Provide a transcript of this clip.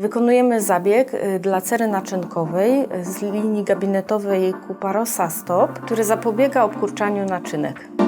Wykonujemy zabieg y, dla cery naczynkowej y, z linii gabinetowej Kuparosa Stop, który zapobiega obkurczaniu naczynek.